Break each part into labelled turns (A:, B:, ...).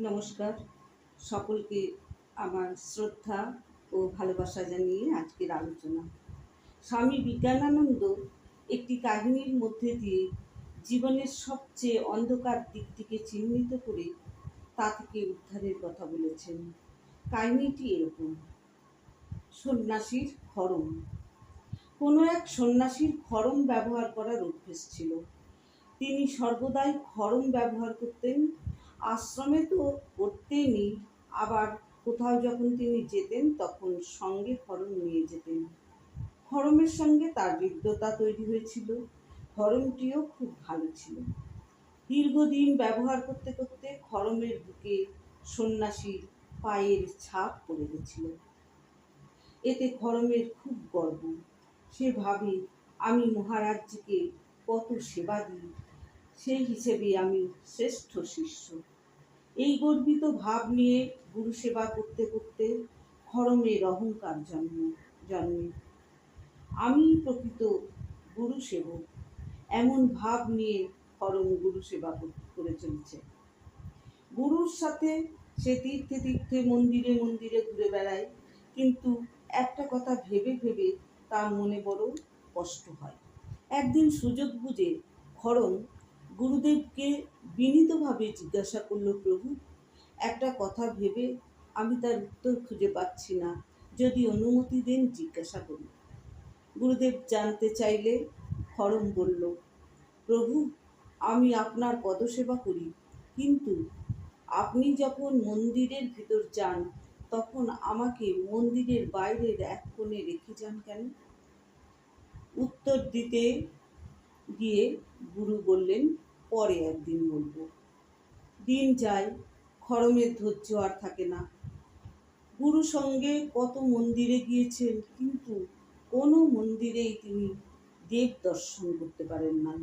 A: নমস্কার। সকলকে আমার শ্রদ্ধা ও ভালোবাসা জানিয়ে আজকের আলোচনা। স্বামী বিজ্ঞানানন্দ একটি কাহিনীর মধ্যে দিয়ে জীবনের সবচেয়ে অন্ধকার দিকটিকে চিহ্নিত করে তা থেকে উদ্ধারের কথা বলেছেন। কাহিনীটি এরকম। সন্ন্যাসীর খরম। কোনো এক সন্ন্যাসীর খরম ব্যবহার করার অভ্যেস ছিল। তিনি সর্বদাই খরম ব্যবহার করতেন আশ্রমে তো করতেনই আবার কোথাও যখন তিনি যেতেন, তখন সঙ্গে খরম নিয়ে যেতেন। খরমের সঙ্গে তার হৃদ্যতা তৈরি হয়েছিল। খরমটিও খুব ভালো ছিল। দীর্ঘদিন ব্যবহার করতে করতে খরমের বুকে সন্ন্যাসীর পায়ের ছাপ পড়ে গেছিল। এতে খরমের খুব গর্ব। সে ভাবে, আমি মহারাজজিকে কত সেবা দিই সেই হিসেবে আমি শ্রেষ্ঠ শিষ্য। এই গর্বিত ভাব নিয়ে গুরু সেবা করতে করতে খরমের অহংকার জন্ম, জন্মে। আমি প্রকৃত গুরু সেবক, এমন ভাব নিয়ে খরম গুরু সেবা করে চলছে। গুরুর সাথে সে তীর্থে তীর্থে মন্দিরে মন্দিরে ঘুরে বেড়ায়, কিন্তু একটা কথা ভেবে ভেবে তার মনে বড় কষ্ট হয়। একদিন সুযোগ বুঝে খরম গুরুদেবকে বিনীতভাবে জিজ্ঞাসা করল, প্রভু, একটা কথা ভেবে আমি তার উত্তর খুঁজে পাচ্ছি না। যদি অনুমতি দেন, জিজ্ঞাসা করি গুরুদেব জানতে চাইলে খরম বলল, প্রভু, আমি আপনার পদসেবা করি, কিন্তু আপনি যখন মন্দিরের ভিতর যান, তখন আমাকে মন্দিরের বাইরের এক কোণে রেখে যান কেন? উত্তর দিতে গিয়ে গুরু বললেন পরে একদিন বলব। দিন যায় খরমের ধৈর্য আর থাকে না। গুরু সঙ্গে কত মন্দিরে গিয়েছেন, কিন্তু কোনো মন্দিরেই তিনি দেব দর্শন করতে পারেন না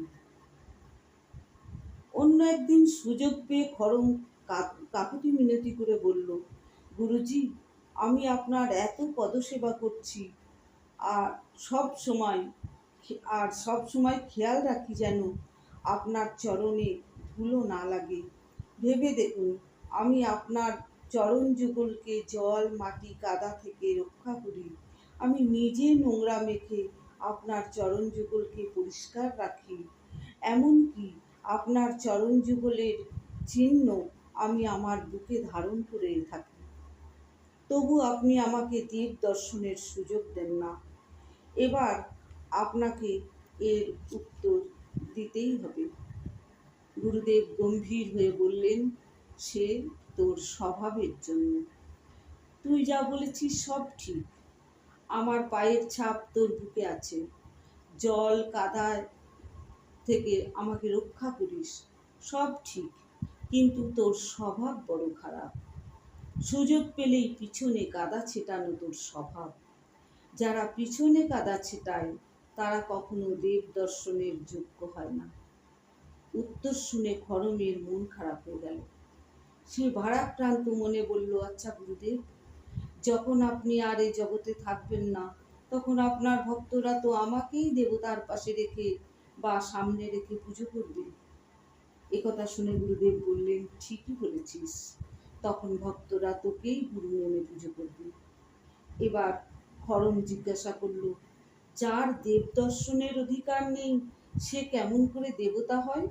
A: অন্য একদিন সুযোগ পেয়ে খরম কাকুতি মিনতি করে বলল, গুরুজি, আমি আপনার এত পদসেবা করছি, আর সব সময় আর সব সময় খেয়াল রাখি যেন আপনার চরণে ধুলো না লাগে। ভেবে দেখুন, আমি আপনার চরণ যুগলকে জল, মাটি কাদা থেকে রক্ষা করি। আমি নিজে নোংরা মেখে আপনার চরণ যুগলকে পরিষ্কার রাখি। এমনকি আপনার চরণ যুগলের চিহ্ন আমি আমার বুকে ধারণ করে থাকি। তবু আপনি আমাকে দেব দর্শনের সুযোগ দেন না। এবার আপনাকে এর উত্তর দিতেই হবে। গুরুদেব গম্ভীর হয়ে বললেন, সে তোর স্বভাবের জন্য। তুই যা বলেছিস সব ঠিক। আমার পায়ের ছাপ তোর বুকে আছে। জল কাদা থেকে আমাকে রক্ষা করিস। সব ঠিক, কিন্তু তোর স্বভাব বড় খারাপ। সুযোগ পেলেই পিছনে কাদা ছেটানো তোর স্বভাব। যারা পিছনে কাদা ছেটায় তারা কখনো দেব দর্শনের যোগ্য হয় না। উত্তর শুনে খরমের মন খারাপ হয়ে গেল। সে ভারাক্রান্ত মনে বলল আচ্ছা গুরুদেব, যখন আপনি আর এই জগতে থাকবেন না, তখন আপনার ভক্তরা তো আমাকেই দেবতার পাশে রেখে বা সামনে রেখে পুজো করবে। একথা শুনে গুরুদেব বললেন, ঠিকই বলেছিস। তখন ভক্তরা তোকেই গুরু মনে পুজো করবে। এবার খরম জিজ্ঞাসা করল যার দেব দর্শনের অধিকার নেই, সে কেমন করে দেবতা হয়?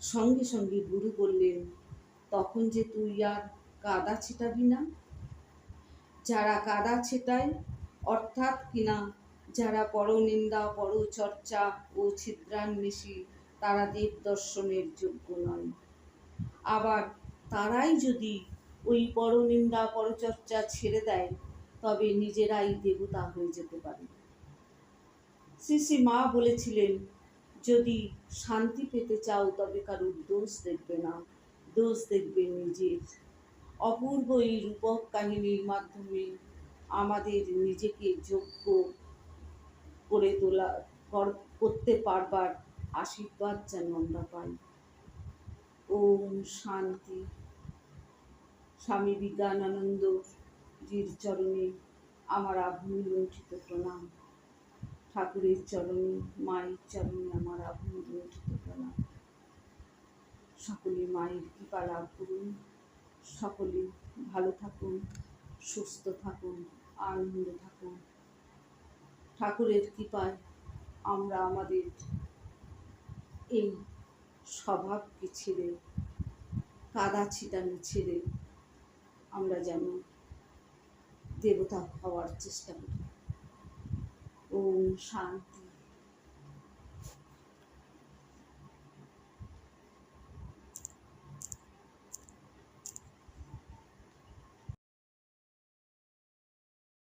A: সঙ্গে সঙ্গে গুরু বললেন, তখন যে তুই আর কাদা ছেটাবি না? যারা কাদা ছেটায়, অর্থাৎ কিনা যারা পরনিন্দা, পরচর্চা ও ছিদ্রান্বেষী, তারা দেব দর্শনের যোগ্য নয়। আবার তারাই যদি ওই পরনিন্দা, পরচর্চা ছেড়ে দেয় তবে নিজেরাই দেবতা হয়ে যেতে পারে শ্রী শ্রী মা বলেছিলেন, যদি শান্তি পেতে চাও, তবে কারোর দোষ দেখবে না। দোষ দেখবে নিজের। অপূর্ব এই রূপক কাহিনীর মাধ্যমে আমাদের নিজেকে যোগ্য করে তোলা করতে পারবার আশীর্বাদ যেন আমরা পাই। ওম শান্তি। স্বামী বিজ্ঞানানন্দ জির চরণে আমার আভূমি লুণ্ঠিত প্রণাম। ঠাকুরের চরণে, মায়ের চরণে আমার আভূমি লুণ্ঠিত প্রণাম। সকলে মায়ের কৃপা লাভ করুন। সকলে ভালো থাকুন, সুস্থ থাকুন, আনন্দে থাকুন। ঠাকুরের কৃপায় আমরা আমাদের এই স্বভাবকে ছেড়ে কাদা ছিটানো ছেড়ে আমরা যেন দেবতা হওয়ার চেষ্টা করি। ওম শান্তি।